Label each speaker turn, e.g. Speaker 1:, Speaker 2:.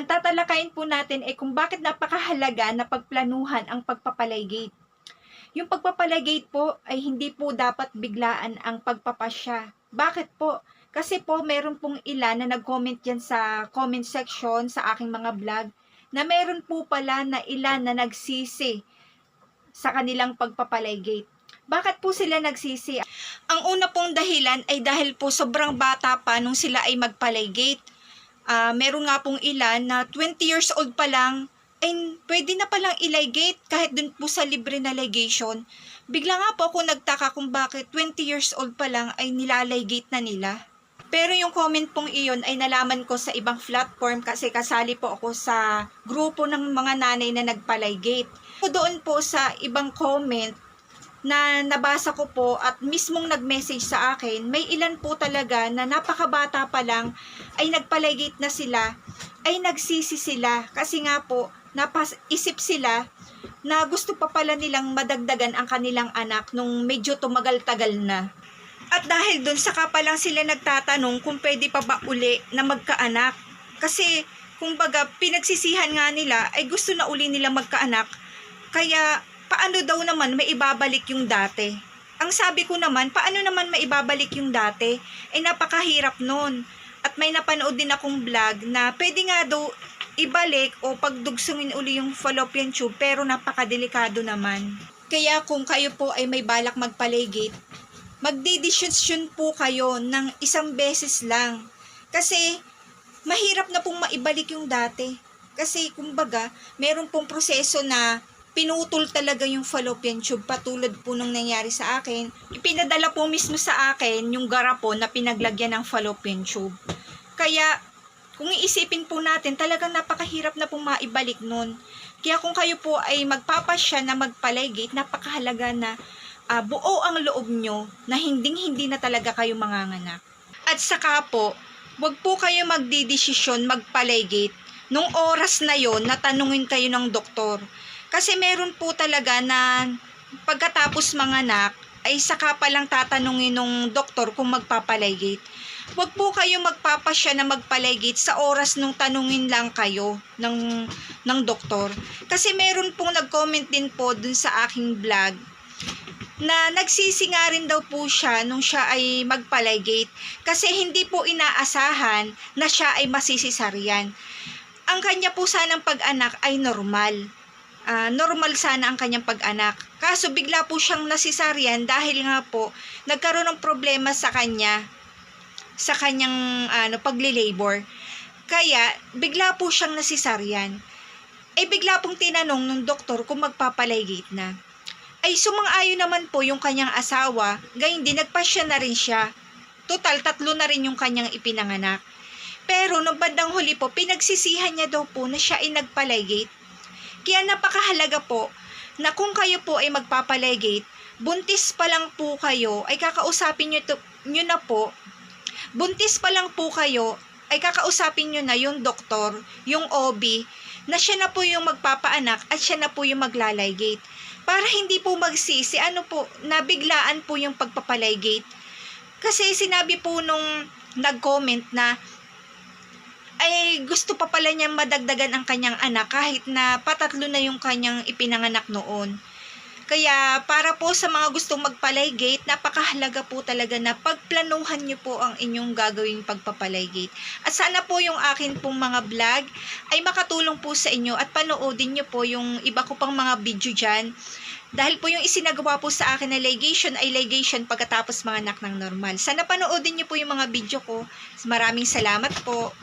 Speaker 1: Ang tatalakayin po natin ay kung bakit napakahalaga na pagplanuhan ang pagpapalaygate. Yung pagpapalaygate po ay hindi po dapat biglaan ang pagpapasya. Bakit po? Kasi po meron pong ilan na nag-comment dyan sa comment section sa aking mga vlog na meron po pala na ilan na nagsisi sa kanilang pagpapalaygate. Bakit po sila nagsisi? Ang una pong dahilan ay dahil po sobrang bata pa nung sila ay magpalaygate. Ah, meron nga pong ilan na 20 years old pa lang ay pwede na palang ilaygate kahit dun po sa libre na ligation. Bigla nga po ako nagtaka kung bakit 20 years old pa lang ay nilalaygate na nila. Pero yung comment pong iyon ay nalaman ko sa ibang platform kasi kasali po ako sa grupo ng mga nanay na nagpalaygate. Doon po sa ibang comment na nabasa ko po at mismong nag-message sa akin, may ilan po talaga na napakabata pa lang ay nagpalaygate na sila, ay nagsisi sila kasi nga po napaisip sila na gusto pa pala nilang madagdagan ang kanilang anak nung medyo tumagal-tagal na. At dahil doon, saka pa lang sila nagtatanong kung pwede pa ba uli na magkaanak. Kasi, kumbaga, pinagsisihan nga nila ay gusto na uli nila magkaanak. Kaya, paano daw naman may ibabalik yung dati? Ang sabi ko naman, paano naman maibabalik yung dati? Eh, napakahirap nun. At may napanood din akong vlog na pwede nga daw ibalik o pagdugsungin uli yung fallopian tube pero napakadelikado naman. Kaya kung kayo po ay may balak magpalaygate, magdidesisyon po kayo ng isang beses lang. Kasi mahirap na pong maibalik yung dati. Kasi kumbaga, meron pong proseso na pinutol talaga yung fallopian tube patulad po nung nangyari sa akin. Ipinadala po mismo sa akin yung garapon na pinaglagyan ng fallopian tube. Kaya kung iisipin po natin, talagang napakahirap na pong maibalik nun. Kaya kung kayo po ay magpapasya na magpalaygate, napakahalaga na ah, buo ang loob nyo na hinding-hindi na talaga kayo manganganak. At saka po, wag po kayo magdidesisyon magpalaygate nung oras na yon na tanungin kayo ng doktor. Kasi meron po talaga na pagkatapos manganak, ay saka pa lang tatanungin ng doktor kung magpapalaygate. Huwag po kayo magpapasya na magpalaygate sa oras nung tanungin lang kayo ng, ng doktor. Kasi meron pong nag-comment din po dun sa aking vlog na nagsisi nga rin daw po siya nung siya ay magpalaygate kasi hindi po inaasahan na siya ay masisisaryan. Ang kanya po sanang pag-anak ay normal. Ah, normal sana ang kanyang pag-anak. Kaso bigla po siyang nasisaryan dahil nga po nagkaroon ng problema sa kanya sa kanyang ano pagli-labor. Kaya bigla po siyang nasisaryan. Eh bigla pong tinanong ng doktor kung magpapalaygate na ay sumang-ayon naman po yung kanyang asawa, gayon din nagpasya na rin siya. Total, tatlo na rin yung kanyang ipinanganak. Pero nung bandang huli po, pinagsisihan niya daw po na siya ay nagpalaygate. Kaya napakahalaga po na kung kayo po ay magpapalaygate, buntis pa lang po kayo, ay kakausapin nyo, to, nyo na po, buntis pa lang po kayo, ay kakausapin nyo na yung doktor, yung OB, na siya na po yung magpapaanak at siya na po yung maglalaygate para hindi po magsisi, ano po, nabiglaan po yung pagpapalaygate. Kasi sinabi po nung nag-comment na ay gusto pa pala niya madagdagan ang kanyang anak kahit na patatlo na yung kanyang ipinanganak noon. Kaya para po sa mga gustong magpalaygate, napakahalaga po talaga na pagplanuhan niyo po ang inyong gagawing pagpapalaygate. At sana po yung akin pong mga vlog ay makatulong po sa inyo at panoodin niyo po yung iba ko pang mga video dyan. Dahil po yung isinagawa po sa akin na ligation ay ligation pagkatapos mga anak ng normal. Sana panoodin niyo po yung mga video ko. Maraming salamat po.